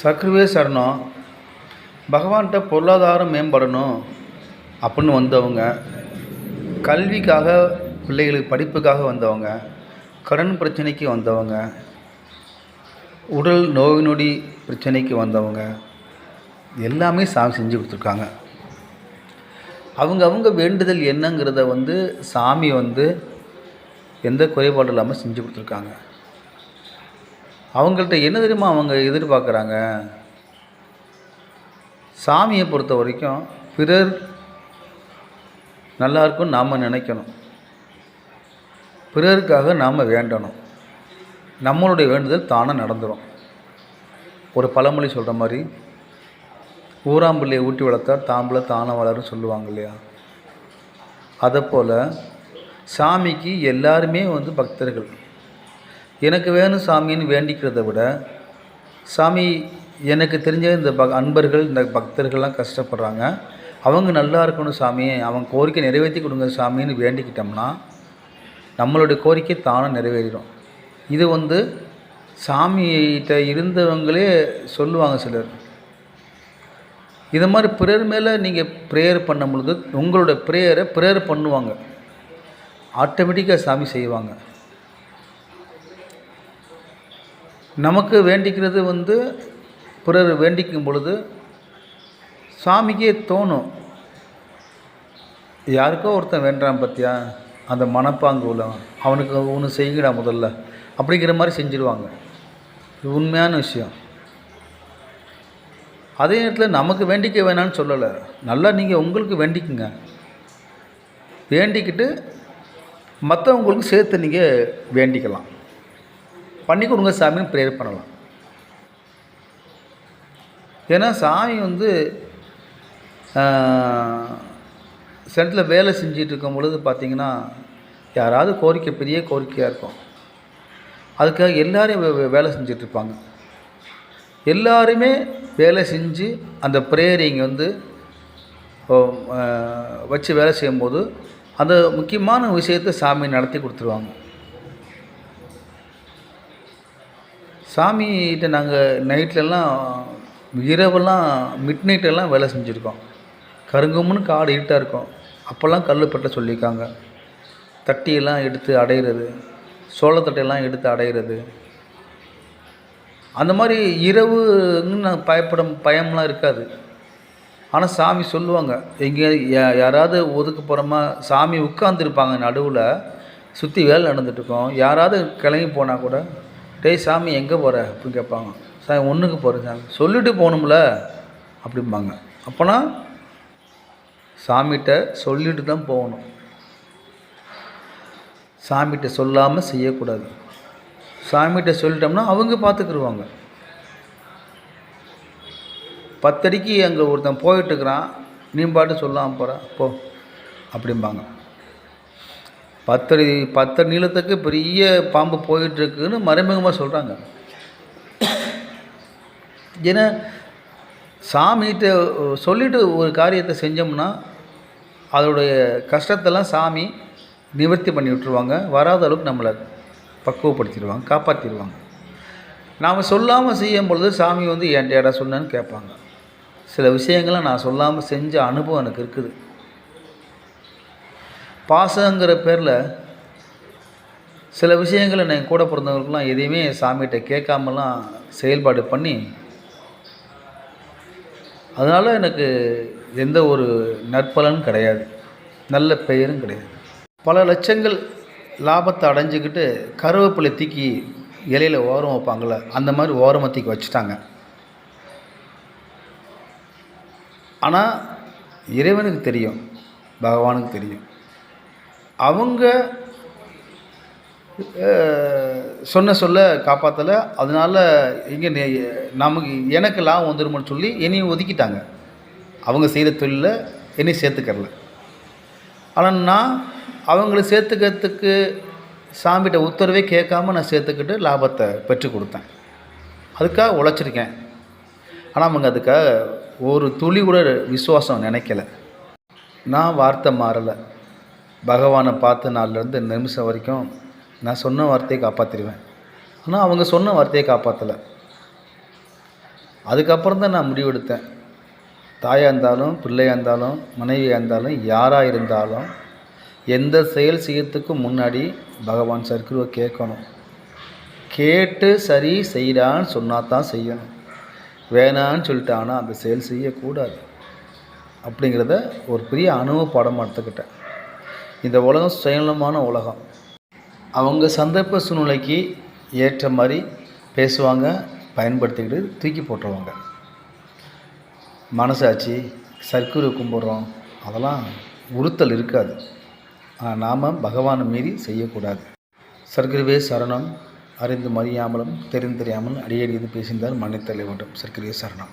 சக்கரவே சரணம். பகவான்கிட்ட பொருளாதாரம் மேம்படணும் அப்படின்னு வந்தவங்க கல்விக்காக பிள்ளைகளுக்கு படிப்புக்காக வந்தவங்க கடன் பிரச்சனைக்கு வந்தவங்க உடல் நோய் நொடி பிரச்சனைக்கு வந்தவங்க எல்லாமே சாமி செஞ்சு கொடுத்துருக்காங்க. அவங்க அவங்க வேண்டுதல் என்னங்கிறத வந்து சாமி வந்து எந்த குறைபாடும் இல்லாமல் செஞ்சு கொடுத்துருக்காங்க. அவங்கள்ட்ட என்ன தெரியுமா அவங்க எதிர்பார்க்குறாங்க? சாமியை பொறுத்த வரைக்கும் பிறர் நல்லா இருக்கும்னு நாம் நினைக்கணும். பிறருக்காக நாம் வேண்டணும். நம்மளுடைய வேண்டுதல் தானாக நடந்துடும் ஒரு பழமொழி சொல்கிற மாதிரி ஊராம்பிள்ளையை ஊட்டி வளர்த்தா தாம்பில் தானே வளரும் சொல்லுவாங்க இல்லையா? அதை போல் சாமிக்கு எல்லாருமே வந்து பக்தர்கள். எனக்கு வேணும் சாமின்னு வேண்டிக்கிறத விட சாமி எனக்கு தெரிஞ்ச இந்த ப அன்பர்கள் இந்த பக்தர்கள்லாம் கஷ்டப்படுறாங்க. அவங்க நல்லா இருக்கணும் சாமி. அவங்க கோரிக்கை நிறைவேற்றி கொடுங்க சாமின்னு வேண்டிக்கிட்டோம்னா நம்மளுடைய கோரிக்கை தானும் நிறைவேறிடும். இது வந்து சாமிகிட்ட இருந்தவங்களே சொல்லுவாங்க சிலர். இது மாதிரி பிரேயர் மேலே நீங்கள் ப்ரேயர் பண்ணும் பொழுது உங்களோட ப்ரேயரை ப்ரேயர் பண்ணுவாங்க. ஆட்டோமேட்டிக்காக சாமி செய்வாங்க. நமக்கு வேண்டிக்கிறது வந்து பிறர் வேண்டிக்கும் பொழுது சாமிக்கே தோணும். யாருக்கோ ஒருத்தன் வேண்டான் பார்த்தியா அந்த மனப்பாங்கு உள்ளவன் அவனுக்கு ஒன்று செய்யுங்கடா முதல்ல. அப்படிங்கிற மாதிரி செஞ்சுருவாங்க. இது உண்மையான விஷயம். அதே நேரத்தில் நமக்கு வேண்டிக்க வேணாம்னு சொல்லலை. நல்லா நீங்கள் உங்களுக்கு வேண்டிக்குங்க. வேண்டிக்கிட்டு மற்றவங்களுக்கு சேர்த்து நீங்கள் வேண்டிக்கலாம். பண்ணி கொடுங்க சாமின்னு ப்ரேயர் பண்ணலாம். ஏன்னா சாமி வந்து சென்டரில் வேலை செஞ்சிட்டு இருக்கும் பொழுது பார்த்தீங்கன்னா யாராவது கோரிக்கை பெரிய கோரிக்கையாக இருக்கும். அதுக்காக எல்லாரையும் வே- வே- வேலை செஞ்சிட்ருப்பாங்க எல்லாருமே வேலை செஞ்சு அந்த ப்ரேயரிங் வந்து வச்சு வேலை செய்யும்போது அந்த முக்கியமான விஷயத்தை சாமி நடத்தி கொடுத்துருவாங்க. சாமிகிட்ட நாங்கள் நைட்லலாம் இரவெல்லாம் மிட் நைட்டெல்லாம் வேலை செஞ்சுருக்கோம். கருங்கும்னு காடு இருட்டாக இருக்கும். அப்போல்லாம் கல் பட்ட சொல்லியிருக்காங்க. தட்டியெல்லாம் எடுத்து அடையிறது சோளத்தட்டையெல்லாம் எடுத்து அடையிறது. அந்த மாதிரி இரவுன்னு நான் பயப்படும் பயம்லாம் இருக்காது. ஆனால் சாமி சொல்லுவாங்க எங்கே யா- யாராவது ஒதுக்க போகிறோமா சாமி உட்காந்துருப்பாங்க நடுவில் சுற்றி வேலை நடந்துட்டுருக்கோம். யாராவது கிளம்பி போனால் கூட டேய் சாமி எங்கே போகிற அப்படின்னு கேட்பாங்க. சாமி ஒன்றுக்கு போகிறேன் சாமி. சொல்லிட்டு போகணும்ல? அப்படிம்பாங்க. அப்போனா சாமிகிட்ட சொல்லிட்டு தான் போகணும். சாமிகிட்ட சொல்லாமல் செய்யக்கூடாது. சாமிகிட்ட சொல்லிட்டோம்னா அவங்க பார்த்துக்குருவாங்க. பத்தடிக்கு அங்கே ஒருத்தன் போயிட்டுருக்குறான். நீ பாட்டு சொல்லாமல் போகிற போ அப்படிம்பாங்க. பத்தடி பத்தடி நீளத்துக்கு பெரிய பாம்பு போயிட்டுருக்குன்னு மறைமுகமாக சொல்கிறாங்க ஏன்னா சாமிகிட்ட சொல்லிட்டு ஒரு காரியத்தை செஞ்சோம்னா அதோடைய கஷ்டத்தெல்லாம் சாமி நிவர்த்தி பண்ணி விட்டுருவாங்க. வராத அளவுக்கு நம்மளை பக்குவப்படுத்திடுவாங்க காப்பாற்றிடுவாங்க நாம் சொல்லாமல் செய்யும் பொழுது சாமி வந்து என்கிட்ட இடம் சொன்னேன்னு கேட்பாங்க. சில விஷயங்களை நான் சொல்லாமல் செஞ்ச அனுபவம் எனக்கு இருக்குது. பாசங்கிற பேரில் சில விஷயங்களை நான் என் கூட பிறந்தவங்களுக்குலாம் எதையுமே சாமிகிட்ட கேட்காமலாம் செயல்பாடு பண்ணி அதனால் எனக்கு எந்த ஒரு நற்பலனும் கிடையாது. நல்ல பெயரும் கிடையாது. பல லட்சங்கள் லாபத்தை அடைஞ்சிக்கிட்டு கருவேப்பிலை தூக்கி இலையில் ஓரம் வைப்பாங்கள அந்த மாதிரி ஓரமாக தூக்கி வச்சுட்டாங்க. ஆனால் இறைவனுக்கு தெரியும் பகவானுக்கு தெரியும். அவங்க சொன்ன சொல்ல காப்பாற்றலை அதனால் இங்கே நமக்கு எனக்கு லாபம் வந்துருமோன்னு சொல்லி என்னையும் ஒதுக்கிட்டாங்க. அவங்க செய்கிற தொழிலில் என்னையும் சேர்த்துக்கறல. ஆனால் நான் அவங்கள சேர்த்துக்கிறதுக்கு சாமிகிட்ட உத்தரவே கேட்காம நான் சேர்த்துக்கிட்டு லாபத்தை பெற்று கொடுத்தேன். அதுக்காக உழைச்சிருக்கேன். ஆனால் அவங்க அதுக்காக ஒரு துளி கூட விசுவாசம் நினைக்கல. நான் வார்த்தை மாறலை. பகவானை பார்த்த நாள்லேருந்து இந்த நிமிஷம் வரைக்கும் நான் சொன்ன வார்த்தையை காப்பாற்றிடுவேன் ஆனால் அவங்க சொன்ன வார்த்தையை காப்பாற்றலை அதுக்கப்புறம் தான் நான் முடிவெடுத்தேன். தாயாக இருந்தாலும் பிள்ளையாக இருந்தாலும் மனைவியாக இருந்தாலும் யாராக இருந்தாலும் எந்த செயல் செய்யறதுக்கு முன்னாடி பகவான் சர்க்குருவை கேட்கணும். கேட்டு சரி செய்கிறான்னு சொன்னால் தான் செய்யணும். வேணான்னு சொல்லிட்டானா அந்த செயல் செய்யக்கூடாது. அப்படிங்கிறத ஒரு பெரிய அனுபவ பாடமாக எடுத்துக்கிட்டேன். இந்த உலகம் சுயநலமான உலகம். அவங்க சந்தர்ப்ப சூழ்நிலைக்கு ஏற்ற மாதிரி பேசுவாங்க பயன்படுத்திக்கிட்டு தூக்கி போட்டுருவாங்க. மனசாட்சி சர்க்குரு கும்பிட்றோம் அதெல்லாம் உறுத்தல் இருக்காது. ஆனால் நாம் பகவானை மீறி செய்யக்கூடாது. சர்க்குருவே சரணம் அறிந்து மறியாமலும் தெரிந்து தெரியாமலும் அடியடி இது பேசியிருந்தால் மன்னித்தலை வேண்டும். சர்க்குருவே சரணம்.